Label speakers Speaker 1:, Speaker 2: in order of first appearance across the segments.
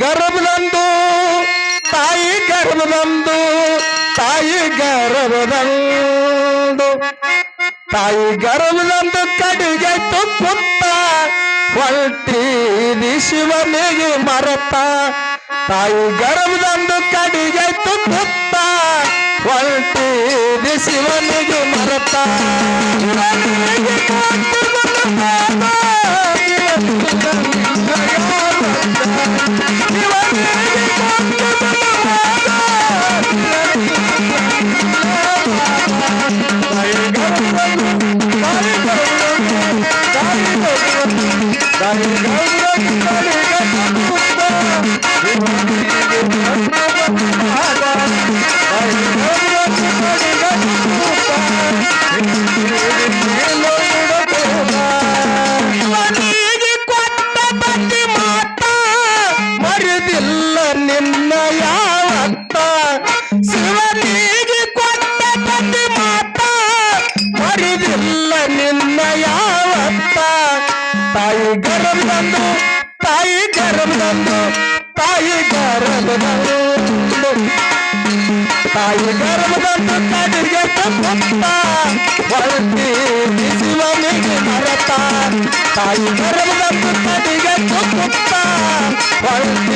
Speaker 1: ಗರ್ಭದಂದು ತಾಯಿ ಗರ್ಭದಂದು ತಾಯಿ ಗರ್ಭದಂದು ತಾಯಿ ಗರ್ಭದಂದು ಕಡಿಗೆ ತುಪ್ಪುತ್ತ ಹೊಲ್ತಿ ಶಿವನಿಗೆ ಮರತ ತಾಯಿ ಗರ್ಭದಂದು ಕಡಿಗೆ ತುಪ್ಪುತ್ತ ಹೊಲ್ತಿ ಶಿವನಿಗೆ ಮರತ ಶಿವನಿಗೆ ತಾಯಿ ಗರ್ಭದಂದು ಕಡಿಗೆ ತಪ್ಪುತ್ತ ಹೊರಟಿ ಶಿವನಿಗೆ ಮರತ ತಾಯಿ ಗರ್ಭದಂದು ಕಡಿಗೆ ತಪ್ಪುತ್ತ ಹೊರಟಿ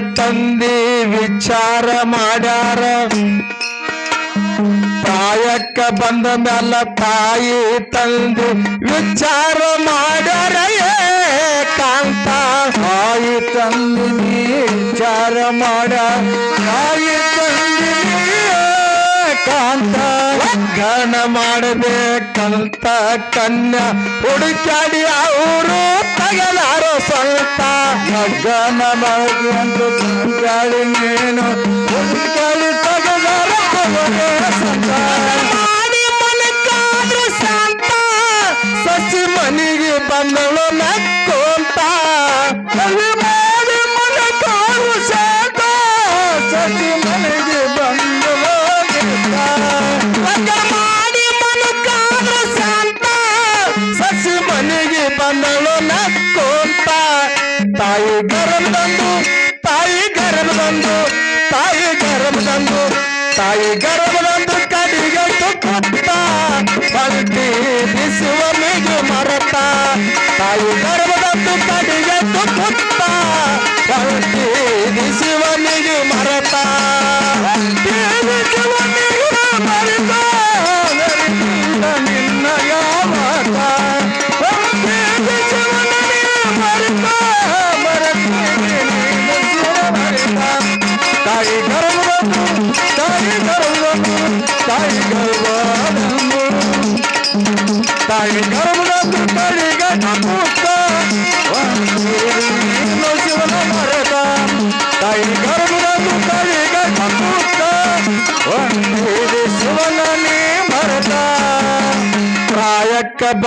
Speaker 1: ತಂದೆ ವಿಚಾರ ಮಾಡ್ಯಾರ. ತಾಯಕ್ಕ ಬಂದ ಮ್ಯಾಲ ತಾಯಿ ತಂದಿ ವಿಚಾರ ಮಾಡ್ಯಾರ ಕಾಂತ. ತಾಯಿ ತಂದಿ ವಿಚಾರ ಮಾಡ ತಾಯಿ ಗಣ ಕಲ್ತ ಕನ್ಯಾ ಹುಡುಕಾಡಿ ಅವರು ತಗಲಾರೋ ಸ್ವಂತ ಗಣ ಮಾಡಬೇಕಂತ ಹುಡುಕಾಡಿ ನೀನು. ಹುಡುಕಾಡಿ ತಗಲಾರ ತಾವು ಮರಬದತ್ತು ಕಡೆಗೆ ತುತ್ತ ಶಿವನಿಗೆ ಮರತ ತಾಯಿ ಗರ್ಭ ತಾಯಿ ಗರ್ಭ ತಾಯಿ ಗರ್ಭ ತಾಯಿ ಗರ್ಭ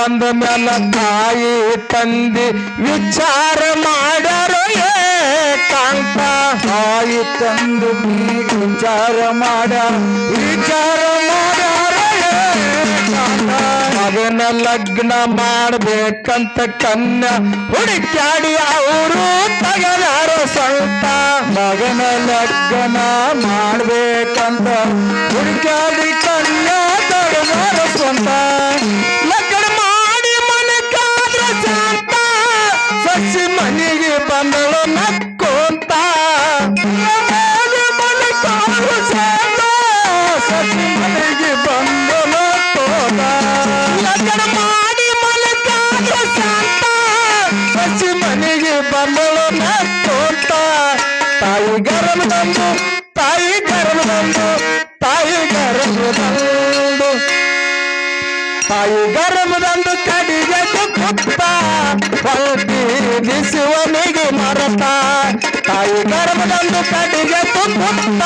Speaker 1: ಬಂದ ಮೇಲ ತಾಯಿ ತಂದಿ ವಿಚಾರ ಮಾಡರು ಕಾಂತ. ತಾಯಿ ತಂದು ವಿಚಾರ ಮಾಡ, ವಿಚಾರ ಮಗನ ಲಗ್ನ ಮಾಡ್ಬೇಕಂತ ಕನ್ನ ಹುಡುಕ್ಯಾಡಿ ಅವರು ತಗದಾರೋ ಸಂತ. ಮಗನ ಲಗ್ನ ಮಾಡ್ಬೇಕಂತ ಹುಡುಕ್ಯಾಡಿ ಕನ್ನ ತಗದಾರೋ ಸ್ವಂತ ಬಂದಳು ನಕ್ಕೋಂತ ಕಡಿಗೆ ಕುತ್ತ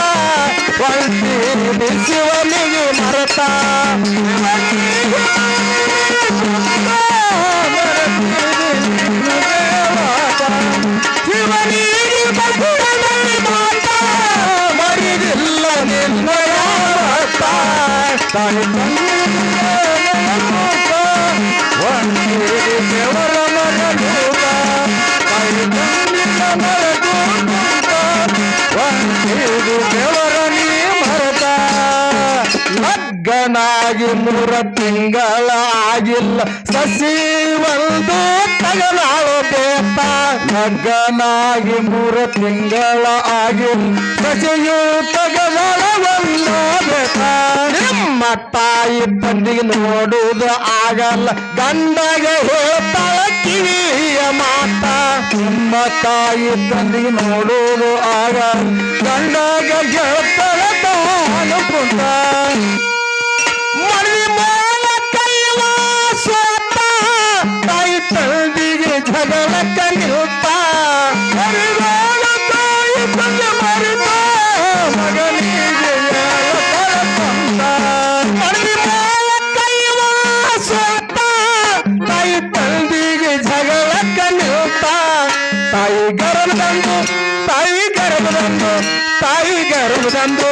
Speaker 1: ಹೊಲ್ತಿ ಶಿವನಿಗೆ ಮರತ ಲಗ್ನಾಗಿ ಮೂರ ತಿಂಗಳಾಗಿಲ್ಲ. ಸಸಿ ಒಂದು ತಗಲಾಳು ಬೇತ ಲಗ್ನಾಗಿ ಮೂರ ತಿಂಗಳ ಆಗಿಲ್ಲ ಸಸಿಯು ತಗಲಾಳ ಒಂದು ಬೇತ ನಿಮ್ಮ ತಾಯಿ ಬಂದಿಗೆ ನೋಡುವುದು ಆಗಲ್ಲ. ಗಂಡಗೆ ಹೇಳ್ತಾಳ ಕಿವಿಯ ಮಾತ. ನಿಮ್ಮ ತಾಯಿ ತಂದಿಗೆ ನೋಡುವುದು ಆಗಲ್ಲ. ಗಂಡಗೆ ಹೇಳ್ತಾಳ ತಾನು ಕುಂತ ಜಗಳಕ್ಕ ನಿಲ್ತ ತಾಯಿ ಗರ್ಭದಂದು ತಾಯಿ ಗರ್ಭದಂದು ತಾಯಿ ಗರ್ಭದಂದು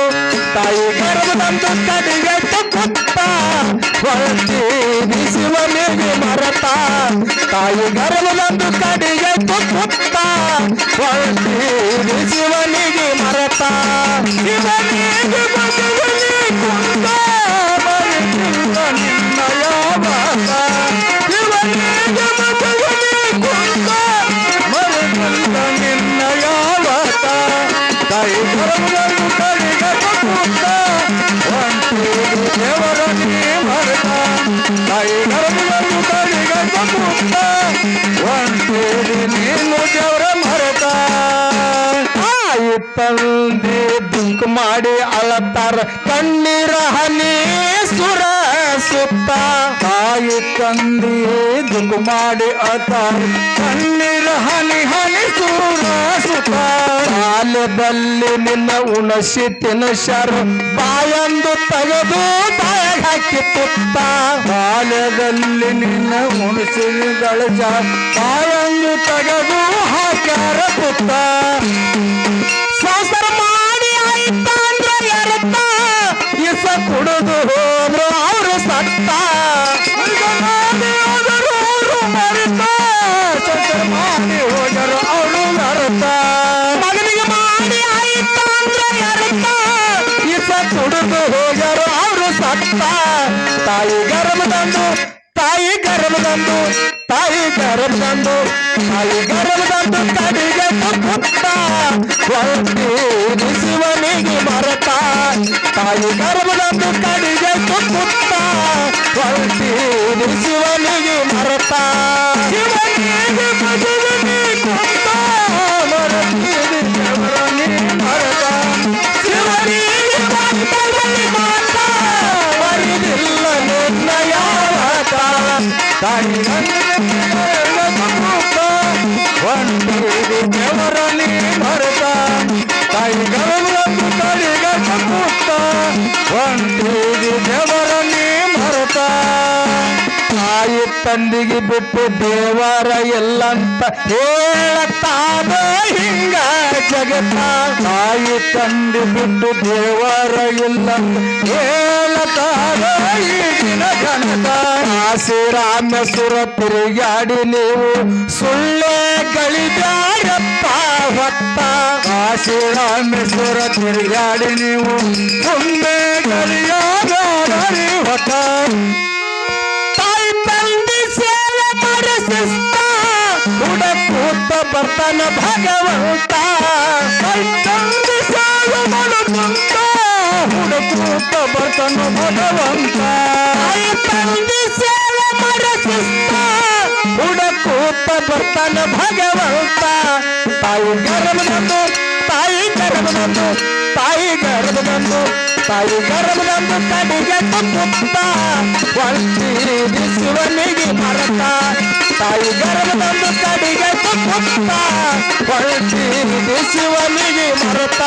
Speaker 1: ತಾಯಿ ಗರ್ಭದಂದು ಕಡಿಗೆ ಕುತ್ತ ಹೊರತಿ ಶಿವನಿಗೆ ಮರತ ತಾಯಿ ಗರ್ಭದಂದು ಕಡೆಗೆ ತುತ್ತ ಶಿವನಿಗೆ ಮರತ. ಶಿವನಿಗೆ ಮದುವೆಗೆ ಒಂಟೂರು ನೀನು ದೇವರ ಮರತ ತಾಯಿ ತಂದೆ ದುಃಖ ಮಾಡಿ ಅಳತಾರ ಕಣ್ಣೀರ ಹನಿ ಸುರ ಸುತ್ತ ತಾಯಿ ತಂದೆ ದುಃಖ ಮಾಡಿ ಅತಾರ ಕಣ್ಣೀರ ಹನಿ ಹನಿ ಸುರ ಬಾಲ್ಯದಲ್ಲಿ ನಿನ್ನ ಉಣಸಿ ತಿನಶರು ಬಾಯಂದು ತೆಗೆದು ಬಾಯಾಗ ಹಾಕಿ ತುತ್ತ ಬಾಲ್ಯದಲ್ಲಿ ನಿನ್ನ ಉಣಸಿ ಗಳಜ ಬಾಯಂದು ತೆಗೆದು ಹಾಕ್ಯಾರ ತುತ್ತ ಗರ್ಭದಂದು ತಾಯಿ ಗರ್ಭದಂದು ತಾಯಿ ಗರ್ಭದಂದು ಕಡಿಗೆ ಹೊರಟಿ ಶಿವನಿಗೆ ಮರತ ತಾಯಿ ಗರ್ಭದಂದು ಕಡಿಗೆ ಪುತ್ತ ಹೊರಟಿ ತಂದಿಗೆ ಬಿಟ್ಟು ದೇವರ ಎಲ್ಲಂತ ಹೇಳತ್ತಾದ ಹಿಂಗ ಜಗತ್ತ. ತಾಯಿ ತಂದಿ ಬಿಟ್ಟು ದೇವರ ಎಲ್ಲಂತ ಹೇಳತ್ತಾದ ಈಗಿನ ಜನತ ಸುರ ತಿರುಗಾಡಿ ನೀವು ಸುಳ್ಳೆ ಗಳಿದಾರಪ್ಪ ಹೊತ್ತ ಆಶೀರಾಮೇಶ್ವರ ತಿರುಗಾಡಿ ನೀವು ಮುಂದೆ ಗಳಿಯಾದಾರಿ ಹೊತ್ತ ಹುಡಕೂತ ಭಗವಂತ ಹುಡುಕೂತ ಬರ್ತಾನ ಭಗವಂತ. ಹುಡುಕೂತ ಬರ್ತಾನ ಭಗವಂತ. ತಾಯಿ ಗರ್ಭದಂದು ತಾಯಿ ಗರ್ಭದಂದು ತಾಯಿ ಗರ್ಭದಂದು. ತಾಯಿ ಬರಬಂದು ಕಡಿಗೆ ಪುತ್ತ ಹೊಳ್ತೀರಿ ಶಿವನಿಗೆ ಮರತ ತಾಯಿ ಗರ್ಭದಂದು ಕಡಿಗೆ ಪುತ್ತ ಹೊಳ್ತೀರಿ ಶಿವನಿಗೆ ಮರತ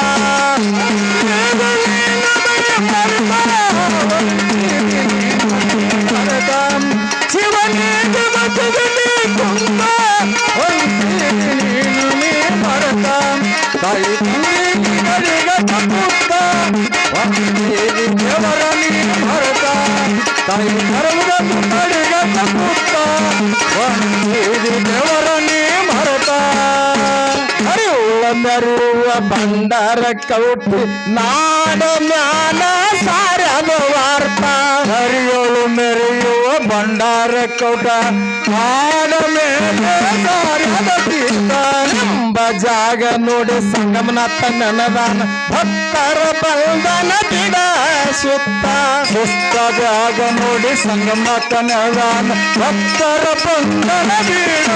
Speaker 1: ಮೆರುವ ಬಂಡಾರ ಕೌಟಿ ನಾಡ ಮ್ಯಾಲ ಸಾರದ ವಾರ್ತ. ಹರಿಯೋಳು ಮೆರೆಯುವ ಭಂಡಾರ ಕೌಟ, ನಾಡ ಮೇಲೆ ಸಾರದ ತೀರ್ಥ. ಜಾಗ ನೋಡಿ ಸಂಗಮನಾಥ ನನದಾನ, ಭಕ್ತರ ಬಂಧನ ಬಿಡ ಸುತ್ತ. ಸುತ್ತ ಜಾಗ ನೋಡಿ ಸಂಗಮನಾಥ ನನದಾನ, ಭಕ್ತರ ಬಂಧನ ಬಿಡ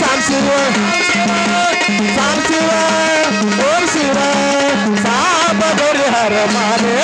Speaker 2: ಓಂ
Speaker 1: ಶಿವ ಸಾಂ ಶಿವ ಓಂ ಶಿವ ಸಾಬ ಹರ ಮಾಲೆ.